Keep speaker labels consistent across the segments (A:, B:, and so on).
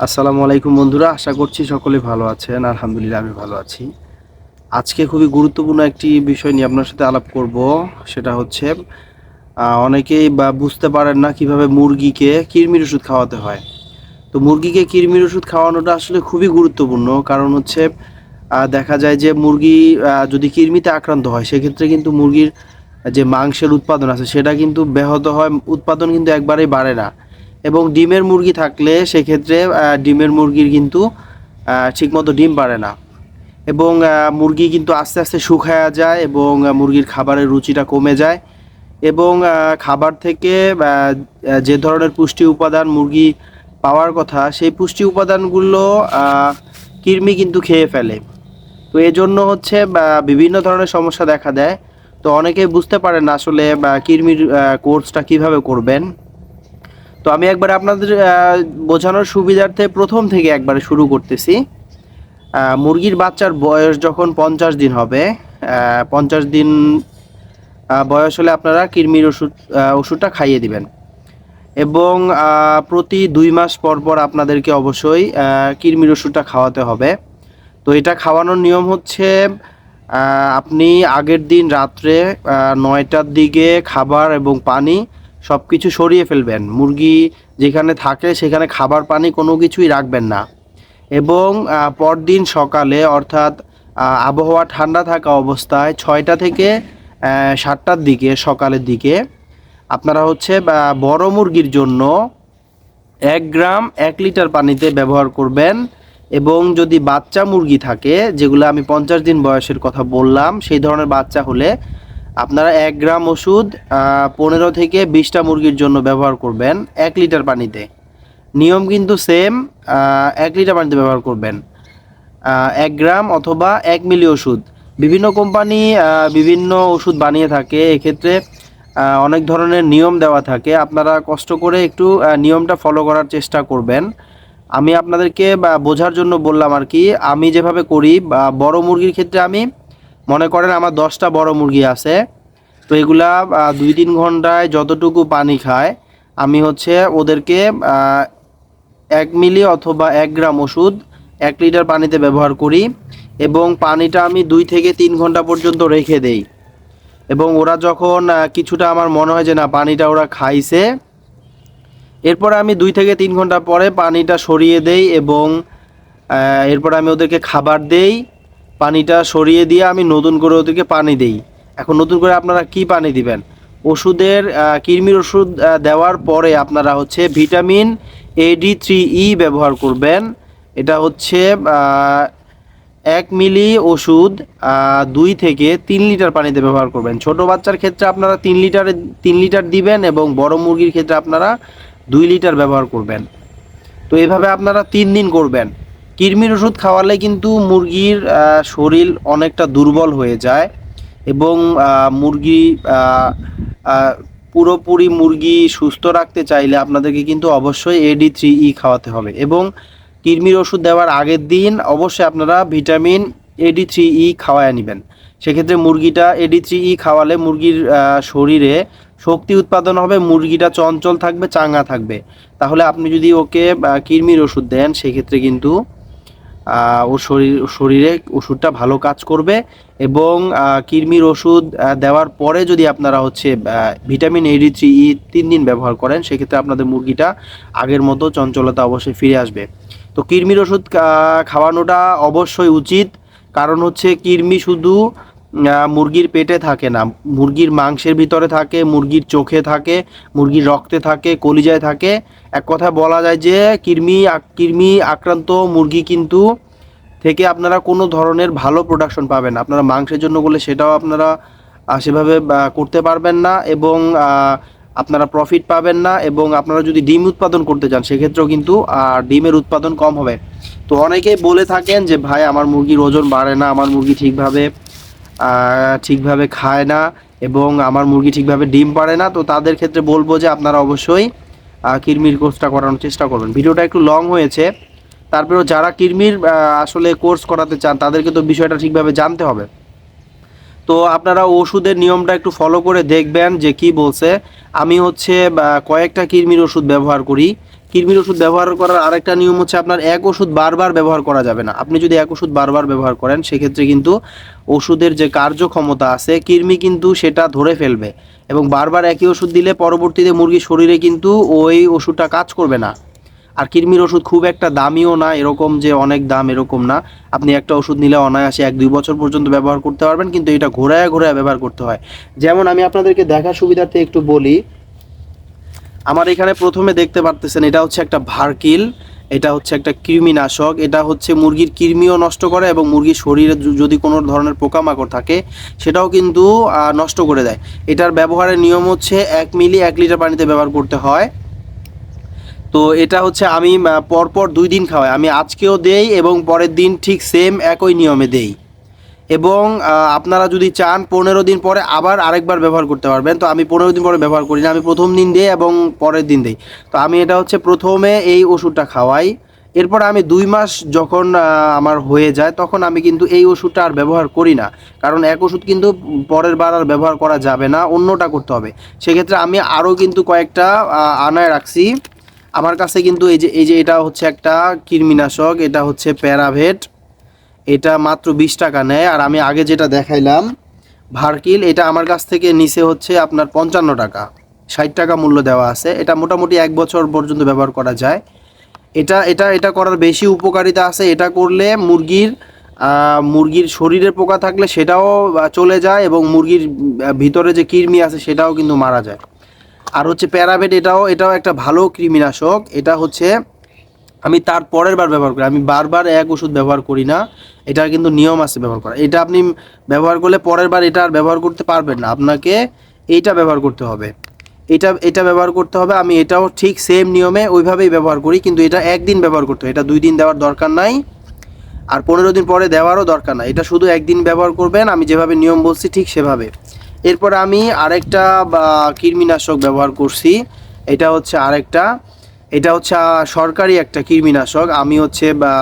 A: আসসালামু আলাইকুম বন্ধুরা, আশা করছি সকলে ভালো আছেন। আলহামদুলিল্লাহ, আমি ভালো আছি। আজকে খুবই গুরুত্বপূর্ণ একটি বিষয় নিয়ে আপনার সাথে আলাপ করব, সেটা হচ্ছে অনেকেই বা বুঝতে পারেন না কীভাবে মুরগিকে কৃমির ওষুধ খাওয়াতে হয়। তো মুরগিকে কৃমির ওষুধ খাওয়ানোটা আসলে খুবই গুরুত্বপূর্ণ, কারণ হচ্ছে দেখা যায় যে মুরগি যদি কৃমিতে আক্রান্ত হয়, সেক্ষেত্রে কিন্তু মুরগির যে মাংসের উৎপাদন আছে, সেটা কিন্তু ব্যাহত হয়, উৎপাদন কিন্তু একবারেই বাড়ে না। এবং ডিমের মুরগি থাকলে সেক্ষেত্রে ডিমের মুরগির কিন্তু ঠিকমতো ডিম পারে না। এবং মুরগি কিন্তু আস্তে আস্তে শুকায়া যায় এবং মুরগির খাবারের রুচিটা কমে যায়। এবং খাবার থেকে যে ধরনের পুষ্টি উপাদান মুরগি পাওয়ার কথা, সেই পুষ্টি উপাদানগুলো কৃমি কিন্তু খেয়ে ফেলে। তো এই জন্য হচ্ছে বিভিন্ন ধরনের সমস্যা দেখা দেয়। তো অনেকেই বুঝতে পারেন আসলে কৃমির কোর্সটা কীভাবে করবেন। তো আমি একবার আপনাদের বোঝানোর সুবিধার্থে প্রথম থেকে একবারে শুরু করতেছি। মুরগির বাচ্চার বয়স যখন পঞ্চাশ দিন হবে পঞ্চাশ দিন বয়স হলে আপনারা কৃমির ওষুধ ওষুধটা খাইয়ে দিবেন। এবং প্রতি দুই মাস পর পর আপনাদেরকে অবশ্যই কৃমির ওষুধটা খাওয়াতে হবে। তো এটা খাওয়ানোর নিয়ম হচ্ছে আপনি আগের দিন রাত্রে নয়টার দিকে খাবার এবং পানি সব কিছু সরিয়ে ফেলবেন। মুরগি যেখানে থাকে সেখানে খাবার পানি কোনো কিছুই রাখবেন না। এবং পরদিন সকালে অর্থাৎ আবহাওয়া ঠান্ডা থাকা অবস্থায় ছয়টা থেকে সাতটার দিকে সকালের দিকে আপনারা হচ্ছে বড় মুরগির জন্য এক গ্রাম এক লিটার পানিতে ব্যবহার করবেন। এবং যদি বাচ্চা মুরগি থাকে, যেগুলো আমি পঞ্চাশ দিন বয়সের কথা বললাম, সেই ধরনের বাচ্চা হলে আপনারা এক গ্রাম ওষুধ পনেরো থেকে বিশটা মুরগির জন্য ব্যবহার করবেন এক লিটার পানিতে। নিয়ম কিন্তু সেম এক লিটার পানিতে ব্যবহার করবেন। এক গ্রাম অথবা এক মিলি ওষুধ। বিভিন্ন কোম্পানি বিভিন্ন ওষুধ বানিয়ে থাকে। এক্ষেত্রে অনেক ধরনের নিয়ম দেওয়া থাকে। আপনারা কষ্ট করে একটু নিয়মটা ফলো করার চেষ্টা করবেন। আমি আপনাদেরকে বোঝার জন্য বললাম আর কি, আমি যেভাবে করি, বা, বড় মুরগির ক্ষেত্রে আমি মনে করেন আমার দশটা বড় মুরগি আছে, তো এগুলা দুই তিন ঘন্টায় যতটুকু পানি খায়, আমি হচ্ছে ওদেরকে এক মিলি অথবা এক গ্রাম ওষুধ এক লিটার পানিতে ব্যবহার করি এবং পানিটা আমি দুই থেকে তিন ঘণ্টা পর্যন্ত রেখে দেই। এবং ওরা যখন কিছুটা আমার মনে হয় যে না, পানিটা ওরা খাইছে, এরপরে আমি দুই থেকে তিন ঘণ্টা পরে পানিটা সরিয়ে দেই এবং এরপরে আমি ওদেরকে খাবার দেই। পানিটা সরিয়ে দিয়ে আমি নতুন করে ওদেরকে পানি দেই। এখন নতুন করে আপনারা কি পানি দিবেন? ওষুধের কৃমির ওষুধ দেওয়ার পরে আপনারা হচ্ছে ভিটামিন এডি থ্রি ই ব্যবহার করবেন। এটা হচ্ছে এক মিলি ওষুধ দুই থেকে তিন লিটার পানিতে ব্যবহার করবেন। ছোট বাচ্চার ক্ষেত্রে আপনারা তিন লিটারে, তিন লিটার দিবেন এবং বড় মুরগির ক্ষেত্রে আপনারা দুই লিটার ব্যবহার করবেন। তো এভাবে আপনারা তিন দিন করবেন। কৃমির ওষুধ খাওয়ালে কিন্তু মুরগির শরীর অনেকটা দুর্বল হয়ে যায় এবং মুরগি পুরোপুরি মুরগি সুস্থ রাখতে চাইলে আপনাদেরকে কিন্তু অবশ্যই এডি থ্রি ই খাওয়াতে হবে এবং কৃমির ওষুধ দেওয়ার আগের দিন অবশ্যই আপনারা ভিটামিন এডি থ্রি ই খাওয়ায় নেবেন। সেক্ষেত্রে মুরগিটা এডি থ্রি ই খাওয়ালে মুরগির শরীরে শক্তি উৎপাদন হবে, মুরগিটা চঞ্চল থাকবে, চাঙ্গা থাকবে। তাহলে আপনি যদি ওকে কৃমির ওষুধ দেন, সেক্ষেত্রে কিন্তু ওর শরীর, শরীরে ওষুধটা ভালো কাজ করবে এবং কৃমির ওষুধ দেওয়ার পরে যদি আপনারা হচ্ছে ভিটামিন এডি থ্রি, ই তিন দিন ব্যবহার করেন, সেক্ষেত্রে আপনাদের মুরগিটা আগের মতো চঞ্চলতা অবশ্যই ফিরে আসবে। তো কৃমির ওষুধ খাওয়ানোটা অবশ্যই উচিত, কারণ হচ্ছে কৃমি শুধু মুরগির পেটে থাকে না। মুরগির মাংসের ভিতরে থাকে, মুরগির চোখে থাকে, মুরগির রক্তে থাকে, কলিজায় থাকে। এক কথায় বলা যায় যে, কৃমি কৃমি আক্রান্ত মুরগি কিন্তু থেকে আপনারা কোনো ধরনের ভালো প্রোডাকশন পাবেন আপনারা মাংসের জন্য বলে সেটাও আপনারা সেভাবে করতে পারবেন না এবং আপনারা প্রফিট পাবেন না এবং আপনারা যদি ডিম উৎপাদন করতে চান, সেক্ষেত্রেও কিন্তু ডিমের উৎপাদন কম হবে। তো অনেকেই বলে থাকেন যে, ভাই, আমার মুরগির ওজন বাড়ে না, আমার মুরগি ঠিকভাবে ঠিকভাবে খায় না এবং আমার মুরগি ঠিকভাবে ডিম পারে না তো তাদের ক্ষেত্রে বলব যে আপনারা অবশ্যই কৃমির কোর্সটা করানোর চেষ্টা করবেন ভিডিওটা একটু লং হয়েছে। তারপরেও যারা আহ, আসলে কোর্স করাতে চান তাদেরকে তো বিষয়টা ঠিকভাবে জানতে হবে। তো আপনারা ওষুধের নিয়মটা একটু ফলো করে দেখবেন যে কি বলছে। আমি হচ্ছে কয়েকটা কৃমির ওষুধ ব্যবহার করি। কৃমির ওষুধ ব্যবহার করার আরেকটা নিয়ম হচ্ছে আপনার এক ওষুধ বারবার ব্যবহার করা যাবে না। আপনি যদি এক ওষুধ বারবার ব্যবহার করেন, সেক্ষেত্রে কিন্তু ওষুধের যে কার্যক্ষমতা আছে, কৃমি কিন্তু সেটা ধরে ফেলবে এবং বারবার একই ওষুধ দিলে পরবর্তীতে মুরগির শরীরে কিন্তু ওই ওষুধটা কাজ করবে না। আর কৃমির ওষুধ খুব একটা দামিও না, এরকম যে অনেক দাম এরকম না। আপনি একটা ওষুধ নিলে অনায়াসে এক দুই বছর পর্যন্ত ব্যবহার করতে পারবেন, কিন্তু এটা ঘোরায় ঘোরায় ব্যবহার করতে হয়। যেমন আমি আপনাদেরকে দেখার সুবিধার্থে একটু বলি আমার এখানে প্রথমে দেখতে পারতেছেন, এটা হচ্ছে একটা ভার্কিল, এটা হচ্ছে একটা কৃমিনাশক, এটা হচ্ছে মুরগির কৃমিও নষ্ট করে এবং মুরগির শরীরে যদি কোনো ধরনের পোকামাকড় থাকে, সেটাও কিন্তু নষ্ট করে দেয়। এটার ব্যবহারের নিয়ম হচ্ছে এক মিলি এক লিটার পানিতে ব্যবহার করতে হয়। তো এটা হচ্ছে আমি পরপর দুই দিন খাওয়াই। আমি আজকেও দেই এবং পরের দিন ঠিক সেম একই নিয়মে দেই। এবং আপনারা যদি চান পনেরো দিন পরে আবার আরেকবার ব্যবহার করতে পারবেন, তো আমি পনেরো দিন পরে ব্যবহার করি না, আমি প্রথম দিন দিই এবং পরের দিন দিই। তো আমি এটা হচ্ছে প্রথমে এই ওষুধটা খাওয়াই, এরপর আমি দুই মাস যখন আমার হয়ে যায় তখন আমি কিন্তু এই ওষুধটা আর ব্যবহার করি না। কারণ এক ওষুধ কিন্তু পরের বার আর ব্যবহার করা যাবে না, অন্যটা করতে হবে। সেক্ষেত্রে আমি আরও কিন্তু কয়েকটা আনায় রাখছি। আমার কাছে কিন্তু এই যে এই যে এটা হচ্ছে একটা কৃমিনাশক, এটা হচ্ছে প্যারাভেট। এটা মাত্র বিশ টাকা নেয়। আর আমি আগে যেটা দেখাইলাম, ভার্কিল, এটা আমার কাছ থেকে নিচে হচ্ছে আপনার পঞ্চান্ন টাকা। ষাট টাকা মূল্য দেওয়া আছে। এটা মোটামুটি এক বছর পর্যন্ত ব্যবহার করা যায়। এটা এটা এটা করার বেশি উপকারিতা আছে। এটা করলে মুরগির মুরগির শরীরের পোকা থাকলে সেটাও চলে যায় এবং মুরগির ভিতরে যে কৃমি আছে সেটাও কিন্তু মারা যায়। আর হচ্ছে প্যারাভেট এটাও এটাও একটা ভালো কৃমিনাশক। এটা হচ্ছে আমি তার পরের বার ব্যবহার করি। আমি বারবার এক ওষুধ ব্যবহার করি না। এটার কিন্তু নিয়ম আছে ব্যবহার করা এটা আপনি ব্যবহার করলে পরের বার এটা আর ব্যবহার করতে পারবেন না। আপনাকে এইটা ব্যবহার করতে হবে। এটা এটা ব্যবহার করতে হবে। আমি এটাও ঠিক সেম নিয়মে ওইভাবেই ব্যবহার করি। কিন্তু এটা একদিন ব্যবহার করতে হবে। এটা দুই দিন দেওয়ার দরকার নাই। আর পনেরো দিন পরে দেওয়ারও দরকার নাই। এটা শুধু একদিন ব্যবহার করবেন। আমি যেভাবে নিয়ম বলছি ঠিক সেভাবে। এরপর আমি আরেকটা বা কৃমিনাশক ব্যবহার করছি। এটা হচ্ছে আরেকটা। এটা হচ্ছে সরকারি একটা কৃমিনাশক। আমি হচ্ছে, বা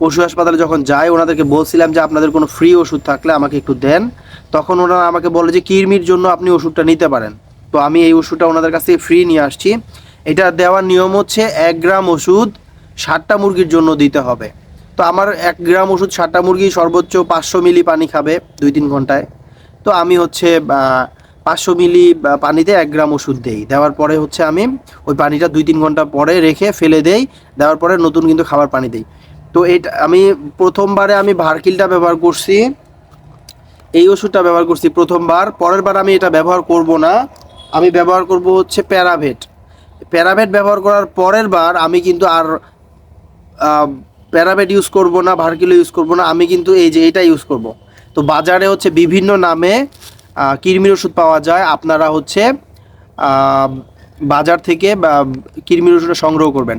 A: পশু হাসপাতালে যখন যাই, ওনাদেরকে বলছিলাম যে আপনাদের কোনো ফ্রি ওষুধ থাকলে আমাকে একটু দেন। তখন ওনারা আমাকে বলে যে, কৃমির জন্য আপনি ওষুধটা নিতে পারেন। তো আমি এই ওষুধটা ওনাদের কাছ থেকে ফ্রি নিয়ে আসছি। এটা দেওয়ার নিয়ম হচ্ছে, এক গ্রাম ওষুধ ষাটটা মুরগির জন্য দিতে হবে। তো আমার এক গ্রাম ওষুধ ষাটটা মুরগি সর্বোচ্চ পাঁচশো মিলি পানি খাবে দুই তিন ঘন্টায়। তো আমি হচ্ছে পাঁচশো মিলি পানিতে এক গ্রাম ওষুধ দেই। দেওয়ার পরে হচ্ছে আমি ওই পানিটা দুই তিন ঘণ্টা পরে রেখে ফেলে দেই। দেওয়ার পরে নতুন কিন্তু খাবার পানি দেই। তো এটা আমি প্রথমবারে আমি ভার্কিলটা ব্যবহার করছি। এই ওষুধটা ব্যবহার করছি প্রথমবার। পরের বার আমি এটা ব্যবহার করব না। আমি ব্যবহার করব হচ্ছে প্যারাভেট। প্যারাভেট ব্যবহার করার পরের বার আমি কিন্তু আর প্যারাভেট ইউজ করব না ভার্কিলো ইউজ করব না। আমি কিন্তু এই যে এটা ইউজ করব। তো বাজারে হচ্ছে বিভিন্ন নামে কৃমির ওষুধ পাওয়া যায়। আপনারা হচ্ছে বাজার থেকে কৃমির ওষুধটা সংগ্রহ করবেন।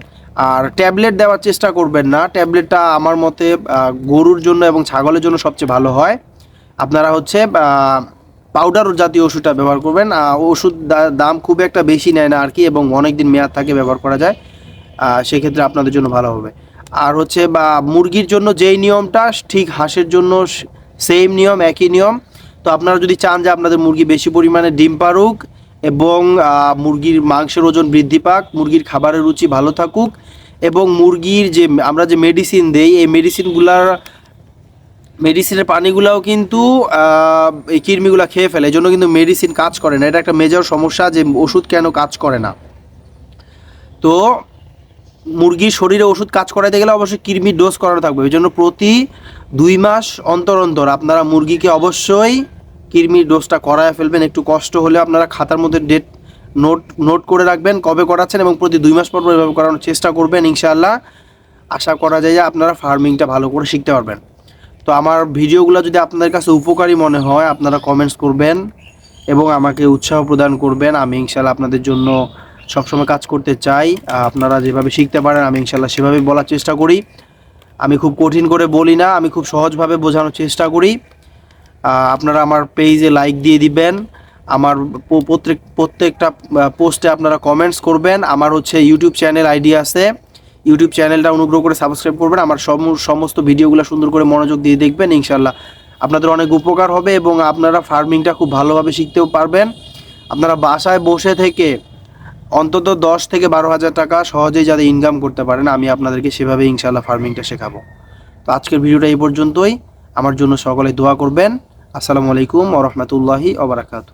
A: আর ট্যাবলেট দেওয়ার চেষ্টা করবেন না। ট্যাবলেটটা আমার মতে গরুর জন্য এবং ছাগলের জন্য সবচেয়ে ভালো হয়। আপনারা হচ্ছে পাউডার জাতীয় ওষুধটা ব্যবহার করবেন। ওষুধ দাম খুব একটা বেশি নেয় না আর কি এবং অনেক দিন মেয়াদ থাকে ব্যবহার করা যায়। সেক্ষেত্রে আপনাদের জন্য ভালো হবে। আর হচ্ছে, বা মুরগির জন্য যেই নিয়মটা, ঠিক হাঁসের জন্য সেম নিয়ম, একই নিয়ম। তো আপনারা যদি চান যে আপনাদের মুরগি বেশি পরিমাণে ডিম পারুক এবং মুরগির মাংসের ওজন বৃদ্ধি পাক, মুরগির খাবারের রুচি ভালো থাকুক এবং মুরগির যে, আমরা যে মেডিসিন দেই, এই মেডিসিনগুলার মেডিসিনের পানিগুলাও কিন্তু এই কৃমিগুলা খেয়ে ফেলে। এই জন্য কিন্তু মেডিসিন কাজ করে না। এটা একটা মেজর সমস্যা যে ওষুধ কেন কাজ করে না। তো মুরগির শরীরে ওষুধ কাজ করাইতে গেলে অবশ্যই কৃমির ডোজ করানো থাকবে। এই জন্য প্রতি দুই মাস অন্তর অন্তর আপনারা মুরগিকে অবশ্যই কৃমির ডোজটা করায় ফেলবেন। একটু কষ্ট হলে আপনারা খাতার মধ্যে ডেট নোট নোট করে রাখবেন, কবে করাচ্ছেন এবং প্রতি দুই মাস পর পর এভাবে করানোর চেষ্টা করবেন ইনশাআল্লাহ। আশা করা যায় যে আপনারা ফার্মিংটা ভালো করে শিখতে পারবেন। তো আমার ভিডিওগুলো যদি আপনাদের কাছে উপকারী মনে হয়, আপনারা কমেন্টস করবেন এবং আমাকে উৎসাহ প্রদান করবেন। আমি ইনশাল্লাহ আপনাদের জন্য সবসময় কাজ করতে চাই আপনারা যেভাবে শিখতে পারেন, আমি ইনশাল্লাহ সেভাবে বলার চেষ্টা করি। আমি খুব কঠিন করে বলি না, আমি খুব সহজভাবে বোঝানোর চেষ্টা করি। আপনারা আমার পেজে লাইক দিয়ে দিবেন, আমার প্রত্যেক, প্রত্যেকটা পোস্টে আপনারা কমেন্টস করবেন। আমার হচ্ছে ইউটিউব চ্যানেল আইডি আছে। ইউটিউব চ্যানেলটা অনুগ্রহ করে সাবস্ক্রাইব করবেন। আমার সম- সমস্ত ভিডিওগুলো সুন্দর করে মনোযোগ দিয়ে দেখবেন, ইনশাল্লাহ। আপনাদের অনেক উপকার হবে এবং আপনারা ফার্মিংটা খুব ভালোভাবে শিখতেও পারবেন। আপনারা বাসায় বসে থেকে অন্তত দশ থেকে বারো হাজার টাকা সহজেই যাদের ইনকাম করতে পারেন, আমি আপনাদেরকে সেভাবে ইনশাল্লাহ ফার্মিংটা শেখাবো। তো আজকের ভিডিওটা এই পর্যন্তই। আমার জন্য সকলে দোয়া করবেন। আসসালামু আলাইকুম ওরহমতুল্লাহি ওবরাকাতু